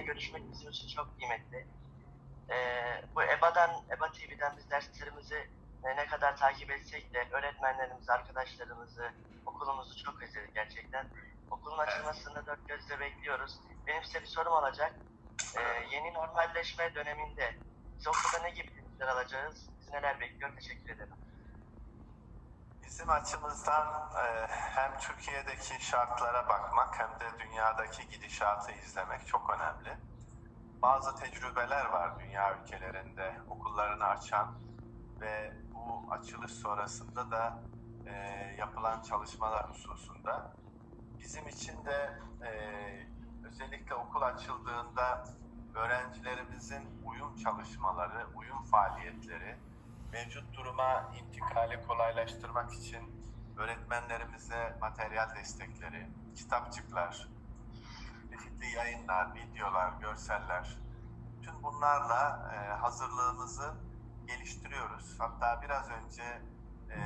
sizinle görüşmek bizim için çok kıymetli. Ee, bu EBA'dan, EBA TV'den biz derslerimizi e, ne kadar takip etsek de öğretmenlerimizi, arkadaşlarımızı, okulumuzu çok özledik gerçekten. Okulun açılmasını dört gözle bekliyoruz. Benim size bir sorum olacak. Ee, yeni normalleşme döneminde biz okulda ne gibi dersler alacağız? Bizi neler bekliyor? Teşekkür ederim. Bizim açımızdan e, hem Türkiye'deki şartlara bakmak hem de dünyadaki gidişatı izlemek çok önemli. Bazı tecrübeler var dünya ülkelerinde okullarını açan ve bu açılış sonrasında da e, yapılan çalışmalar hususunda. Bizim için de e, özellikle okul açıldığında öğrencilerimizin uyum çalışmaları, uyum faaliyetleri, mevcut duruma intikali kolaylaştırmak için öğretmenlerimize materyal destekleri, kitapçıklar, çeşitli yayınlar, videolar, görseller, tüm bunlarla e, hazırlığımızı geliştiriyoruz. Hatta biraz önce e,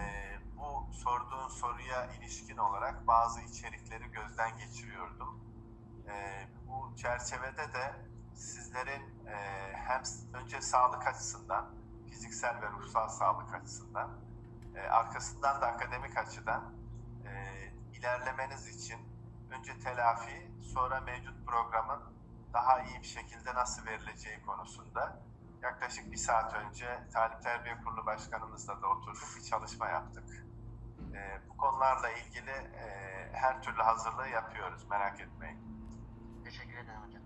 bu sorduğun soruya ilişkin olarak bazı içerikleri gözden geçiriyordum. E, bu çerçevede de sizlerin e, hem önce sağlık açısından fiziksel ve ruhsal sağlık açısından, e, arkasından da akademik açıdan e, ilerlemeniz için önce telafi, sonra mevcut programın daha iyi bir şekilde nasıl verileceği konusunda yaklaşık bir saat önce Talip Terbiye Kurulu Başkanımızla da oturduk, bir çalışma yaptık. E, bu konularla ilgili e, her türlü hazırlığı yapıyoruz, merak etmeyin. Teşekkür ederim hocam.